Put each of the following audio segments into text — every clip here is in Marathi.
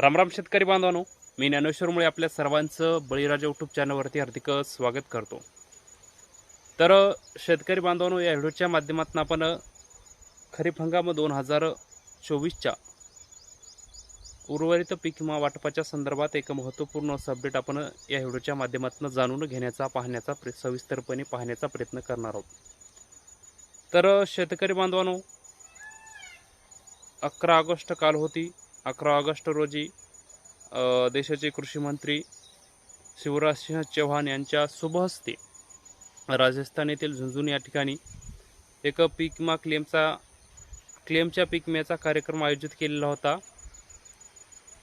रामराम शेतकरी बांधवानो मी ज्ञानेश्वरमुळे आपल्या सर्वांचं बळीराजा यूट्यूब चॅनलवरती हार्दिक स्वागत करतो. तर शेतकरी बांधवानो या व्हिडिओच्या माध्यमातून आपण खरीप हंगाम दोन हजार चोवीसच्या उर्वरित पीक विमा वाटपाच्या संदर्भात एक महत्त्वपूर्ण असं अपडेट आपण या व्हिडिओच्या माध्यमातून जाणून घेण्याचा पाहण्याचा प्र सविस्तरपणे पाहण्याचा प्रयत्न करणार आहोत. तर शेतकरी बांधवानो अकरा ऑगस्ट काल होती. अकरा ऑगस्ट रोजी देशाचे कृषीमंत्री शिवराजसिंह चौहान यांच्या शुभहस्ते राजस्थान येथील झुंझुन या ठिकाणी एक पीक विमा क्लेमचा क्लेमच्या पीक विम्याचा कार्यक्रम आयोजित केलेला होता.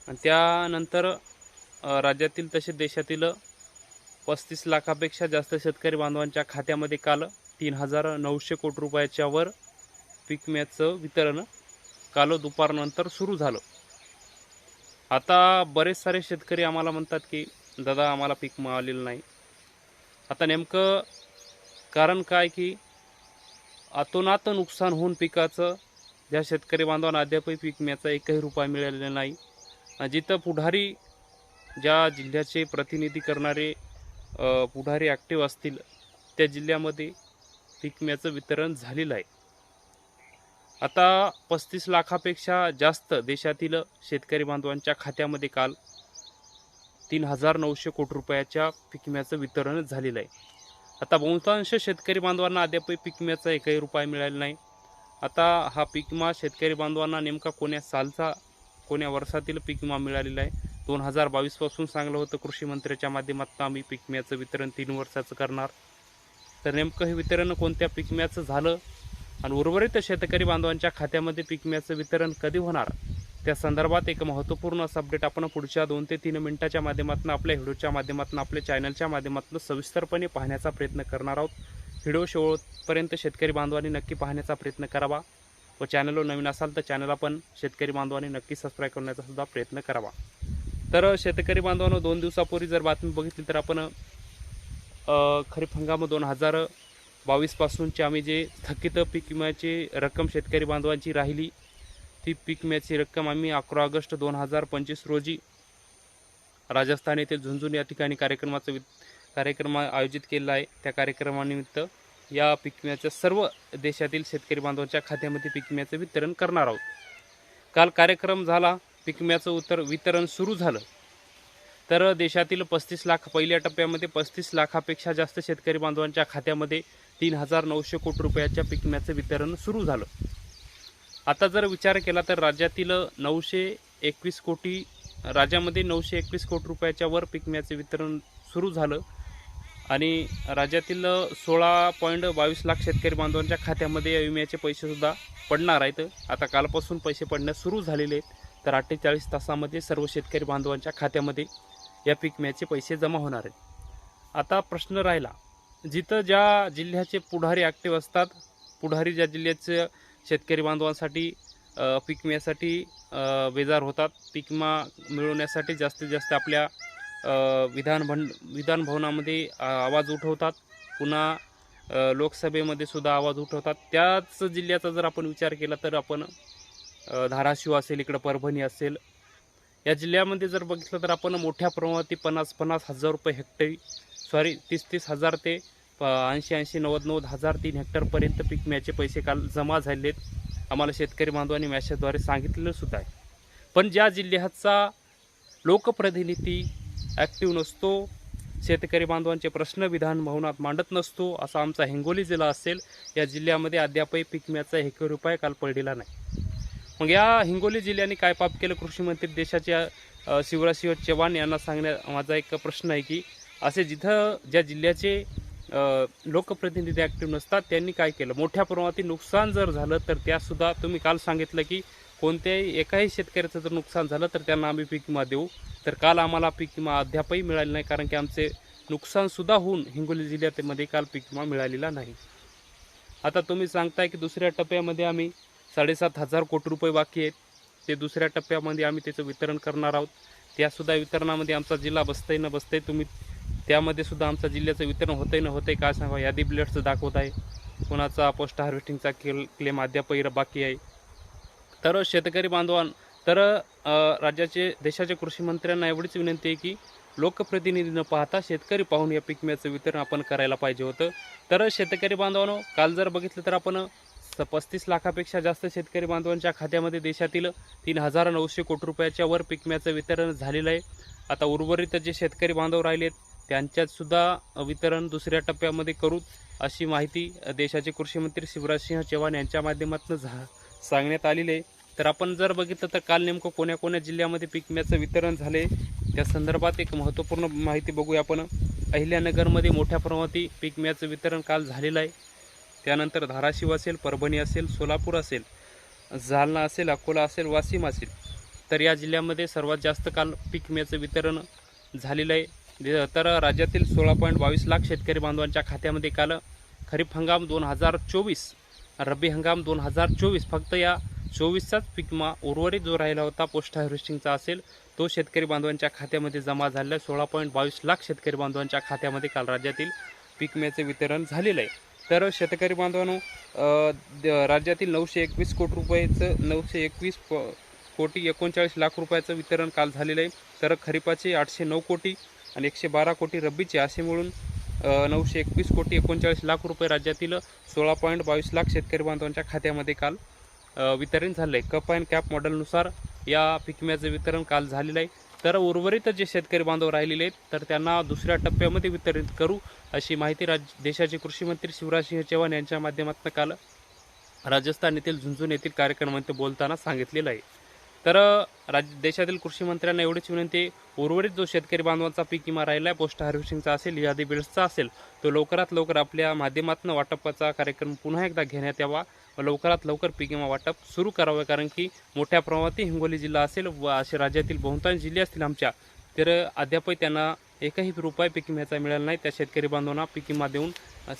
आणि त्यानंतर राज्यातील तसेच देशातील पस्तीस लाखापेक्षा जास्त शेतकरी बांधवांच्या खात्यामध्ये काल तीन हजार नऊशे कोटी रुपयाच्यावर पिकम्याचं पीक विम्याचं वितरण काल दुपारनंतर सुरू झालं. आता बरेच सारे शेतकरी आम्हाला म्हणतात की दादा आम्हाला पीक मिळालेलं नाही. आता नेमकं कारण काय की अतोनात नुकसान होऊन पिकाचं ज्या शेतकरी बांधवांना अद्यापही पीक मिळायचा एकही रुपया मिळालेला नाही. जिथं पुढारी ज्या जिल्ह्याचे प्रतिनिधी करणारे पुढारी ॲक्टिव्ह असतील त्या जिल्ह्यामध्ये पीक वितरण झालेलं आहे. आता पस्तीस लाखापेक्षा जास्त देशातील शेतकरी बांधवांच्या खात्यामध्ये काल तीन हजार नऊशे कोटी रुपयाच्या पिकम्याचं वितरण झालेलं आहे. आता बहुतांश शेतकरी बांधवांना अद्यापही पिकम्याचा एकही रुपया मिळाला नाही. आता हा पिकमा शेतकरी बांधवांना नेमका कोण्या सालचा कोण्या वर्षातील पिकमा विमा मिळालेला आहे? दोन हजार बावीसपासून सांगलं होतं कृषी मंत्र्याच्या माध्यमातून आम्ही पिकम्याचं वितरण तीन वर्षाचं करणार. तर नेमकं हे वितरण कोणत्या पिकम्याचं झालं? आणि उर्वरित शेतकरी बांधवांच्या खात्यामध्ये पीक विम्याचं वितरण कधी होणार? त्या संदर्भात एक महत्त्वपूर्ण असं अपडेट आपण पुढच्या दोन ते तीन मिनिटाच्या माध्यमातून आपल्या व्हिडिओच्या माध्यमातून आपल्या चॅनलच्या माध्यमातून सविस्तरपणे पाहण्याचा प्रयत्न करणार आहोत. व्हिडिओ शेवटपर्यंत शेतकरी बांधवांनी नक्की पाहण्याचा प्रयत्न करावा. व चॅनलवर नवीन असाल तर चॅनल आपण शेतकरी बांधवांनी नक्की सबस्क्राईब करण्याचा सुद्धा प्रयत्न करावा. तर शेतकरी बांधवांनो दोन दिवसापूर्वी जर बातमी बघितली तर आपण खरीप हंगाम दोन हजार बावीसपासूनचे आम्ही जे थकीत पीक विम्याची रक्कम शेतकरी बांधवांची राहिली ती पीक विम्याची रक्कम आम्ही अकरा ऑगस्ट दोन हजार पंचवीस रोजी राजस्थान येथील झुंझुन या ठिकाणी कार्यक्रमाचं वि कार्यक्रम आयोजित केलेला आहे. त्या कार्यक्रमानिमित्त या पीक विम्याच्या सर्व देशातील शेतकरी बांधवांच्या खात्यामध्ये पीक विम्याचं वितरण करणार आहोत. काल कार्यक्रम झाला पीक विम्याचं उत्तर वितरण सुरू झालं. तर देशातील पस्तीस लाख पहिल्या टप्प्यामध्ये पस्तीस लाखापेक्षा जास्त शेतकरी बांधवांच्या खात्यामध्ये तीन हजार नऊशे कोटी रुपयाच्या पीक विम्याचं वितरण सुरू झालं. आता जर विचार केला तर राज्यातील नऊशे एकवीस कोटी राज्यामध्ये नऊशे एकवीस कोटी रुपयाच्या वर पीक विम्याचे वितरण सुरू झालं आणि राज्यातील सोळा पॉईंट बावीस लाख शेतकरी बांधवांच्या खात्यामध्ये या विम्याचे पैसेसुद्धा पडणार आहेत. आता कालपासून पैसे पडण्यास सुरू झालेले आहेत. तर अठ्ठेचाळीस तासामध्ये सर्व शेतकरी बांधवांच्या खात्यामध्ये या पीक विम्याचे पैसे जमा होणार आहेत. आता प्रश्न राहिला जिथं ज्या जिल्ह्याचे पुढारी ॲक्टिव्ह असतात पुढारी ज्या जिल्ह्याचे शेतकरी बांधवांसाठी पीक विम्यासाठी बेजार होतात पीक विमा मिळवण्यासाठी जास्तीत जास्त आपल्या विधान भं विधान भवनामध्ये आवाज उठवतात. पुन्हा लोकसभेमध्ये सुद्धा आवाज उठवतात. त्याच जिल्ह्याचा जर आपण विचार केला तर आपण धाराशिव असेल इकडं परभणी असेल या जिल्ह्यामध्ये जर बघितलं तर आपण मोठ्या प्रमाणात पन्नास पन्नास हजार रुपये हेक्टरी सॉरी तीस तीस हजार ते ऐंशी ऐंशी नव्वद नव्वद हजार तीन हेक्टरपर्यंत पीक विम्याचे पैसे काल जमा झालेत. आम्हाला शेतकरी बांधवांनी मॅसेजद्वारे सांगितलेलं सुद्धा आहे. पण ज्या जिल्ह्याचा लोकप्रतिनिधी ॲक्टिव्ह नसतो शेतकरी बांधवांचे प्रश्न विधान भवनात मांडत नसतो असा आमचा हिंगोली जिल्हा असेल या जिल्ह्यामध्ये अद्यापही पीक विम्याचा एक रुपये काल पडलेला नाही. मग या हिंगोली जिल्ह्याने काय पाप केलं? कृषी मंत्री देशाच्या शिवराजसिंह चव्हाण यांना सांगण्या माझा एक प्रश्न आहे की असे जिथं ज्या जिल्ह्याचे लोकप्रतिनिधी ॲक्टिव्ह नसतात त्यांनी काय केलं? मोठ्या प्रमाणात नुकसान जर झालं तर त्यासुद्धा तुम्ही काल सांगितलं की कोणत्याही एकाही शेतकऱ्याचं जर नुकसान झालं तर त्यांना आम्ही पीक विमा देऊ. तर काल आम्हाला पीक विमा अद्यापही मिळाले नाही कारण की आमचे नुकसानसुद्धा होऊन हिंगोली जिल्ह्यामध्ये काल पीक विमा मिळालेला नाही. आता तुम्ही सांगताय की दुसऱ्या टप्प्यामध्ये आम्ही साडेसात हजार कोटी रुपये बाकी आहेत. ते दुसऱ्या टप्प्यामध्ये आम्ही त्याचं वितरण करणार आहोत. त्यासुद्धा वितरणामध्ये आमचा जिल्हा बसतंय न बसतंय. तुम्ही त्यामध्ये सुद्धा आमचा जिल्ह्याचं वितरण होतंय न होतंय काय सांगा? यादी ब्लेडचं दाखवत आहे. कोणाचा पोस्ट हार्वेस्टिंगचा क्लेम अद्यापही बाकी आहे. तर शेतकरी बांधवां तर राज्याचे देशाच्या कृषी मंत्र्यांना एवढीच विनंती आहे की लोकप्रतिनिधी न पाहता शेतकरी पाहून या पीक वितरण आपण करायला पाहिजे होतं. तर शेतकरी बांधवांनो काल जर बघितलं तर आपण स- पस्तीस लाखापेक्षा जास्त शेतकरी बांधवांच्या खात्यामध्ये देशातील तीन हजार नऊशे कोटी रुपयाच्या वर पिकम्याचं वितरण झालेलं आहे. आता उर्वरित जे शेतकरी बांधव राहिलेत त्यांच्यातसुद्धा वितरण दुसऱ्या टप्प्यामध्ये करू अशी माहिती देशाचे कृषी मंत्री शिवराजसिंह चौहान यांच्या माध्यमातून झा सांगण्यात आलेली आहे. तर आपण जर बघितलं तर काल नेमकं कोण्या कोण्या जिल्ह्यामध्ये पिकम्याचं वितरण झाले त्या संदर्भात एक महत्त्वपूर्ण माहिती बघूया आपण. अहिल्यानगरमध्ये मोठ्या प्रमाणात पिकम्याचं वितरण काल झालेलं आहे. त्यानंतर धाराशिव असेल परभणी असेल सोलापूर असेल जालना असेल अकोला असेल वाशिम असेल तर या जिल्ह्यामध्ये सर्वात जास्त काल पीक विम्याचं वितरण झालेलं आहे. तर राज्यातील सोळा पॉईंट बावीस लाख शेतकरी बांधवांच्या खात्यामध्ये काल खरीप हंगाम दोन हजार चोवीस रब्बी हंगाम दोन हजार चोवीस फक्त या चोवीसचाच पीक विमा उर्वरित जो राहिला होता पोस्ट हार्वेस्टिंगचा असेल तो शेतकरी बांधवांच्या खात्यामध्ये जमा झालेला आहे. सोळा पॉईंट बावीस लाख शेतकरी बांधवांच्या खात्यामध्ये काल राज्यातील पीक विम्याचे वितरण झालेलं आहे. तर शेतकरी बांधवांनो द- राज्यातील नऊशे एकवीस कोटी रुपयाचं नऊशे एकवीस प- कोटी एकोणचाळीस लाख रुपयाचं वितरण काल झालेलं आहे. तर खरीपाचे आठशे नऊ कोटी आणि एकशे बारा कोटी रब्बीचे असे मिळून नऊशे एकवीस कोटी एकोणचाळीस लाख रुपये राज्यातील सोळा पॉईंट बावीस लाख शेतकरी बांधवांच्या खात्यामध्ये काल वितरण झालं आहे. कप अँड कॅप मॉडेलनुसार या पिकम्याचं वितरण काल झालेलं आहे. तर उर्वरित जे शेतकरी बांधव राहिलेले आहेत तर त्यांना दुसऱ्या टप्प्यामध्ये वितरित करू अशी माहिती राज देशाचे कृषी मंत्री शिवराजसिंह चौहान यांच्या माध्यमातून काल राजस्थान येथील झुंझुन येथील कार्यक्रमामध्ये बोलताना सांगितलेलं आहे. तर राज्य देशातील कृषी मंत्र्यांना एवढीच विनंती उर्वरित जो शेतकरी बांधवांचा पीक विमा राहिला आहे पोस्ट हार्वेस्टिंगचा असेल यादी बिल्सचा असेल तो लवकरात लवकर आपल्या माध्यमातून वाटपाचा कार्यक्रम पुन्हा एकदा घेण्यात यावा. व लवकरात लवकर पीक विमा वाटप सुरू करावं कारण की मोठ्या प्रमाणात हिंगोली जिल्हा असेल व असे राज्यातील बहुतांश जिल्हे असतील आमच्या तर अद्यापही त्यांना एकही रुपये पीक विम्याचा मिळाला नाही. त्या शेतकरी बांधवांना पीक विमा देऊन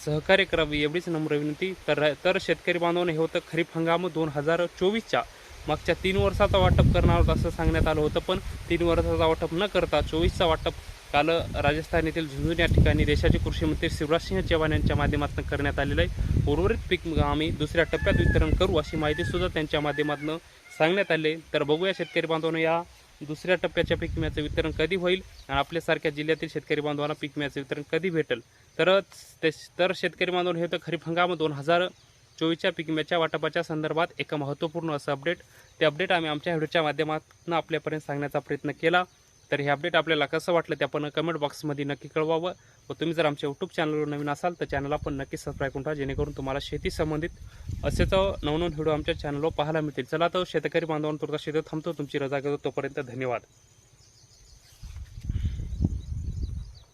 सहकार्य करावी एवढीच नम्र विनंती. तर तर शेतकरी बांधवांना हे होतं खरीप हंगाम दोन हजार चोवीसच्या. मागच्या तीन वर्षाचा वाटप करणार होतं असं सांगण्यात आलं होतं पण तीन वर्षाचा वाटप न करता चोवीसचा वाटप काल राजस्थान येथील झुंझुन या ठिकाणी देशाचे कृषी मंत्री शिवराजसिंह चव्हाण यांच्या माध्यमातून करण्यात आलेलं आहे. उर्वरित पीक आम्ही दुसऱ्या टप्प्यात वितरण करू अशी माहिती सुद्धा त्यांच्या माध्यमातून सांगण्यात आले तर बघूया शेतकरी बांधवांना या दुसऱ्या टप्प्याच्या पीक विम्याचं वितरण कधी होईल आणि आपल्यासारख्या जिल्ह्यातील शेतकरी बांधवांना पीक विम्याचं वितरण कधी भेटेल? तर ते तर शेतकरी बांधव हे तर खरीप हंगाम दोन हजार चोवीसच्या पीक विम्याच्या वाटपाच्या संदर्भात एक महत्त्वपूर्ण असं अपडेट. ते अपडेट आम्ही आमच्या व्हिडिओच्या माध्यमातून आपल्यापर्यंत सांगण्याचा प्रयत्न केला. तर हे अपडेट आपल्याला कसं वाटलं ते आपण कमेंट बॉक्समध्ये नक्की कळवावं. व तुम्ही जर आमच्या यूट्यूब चॅनलवर नवीन असाल तर चॅनलला पण नक्की सबस्क्राईब करून ठेवा जेणेकरून तुम्हाला शेती संबंधित असेच नवनवीन व्हिडिओ आमच्या चॅनलवर पाहायला मिळतील. चला तर शेतकरी बांधवांना शेती शेतात थांबतो. तुमची रजा घेतो. तोपर्यंत धन्यवाद.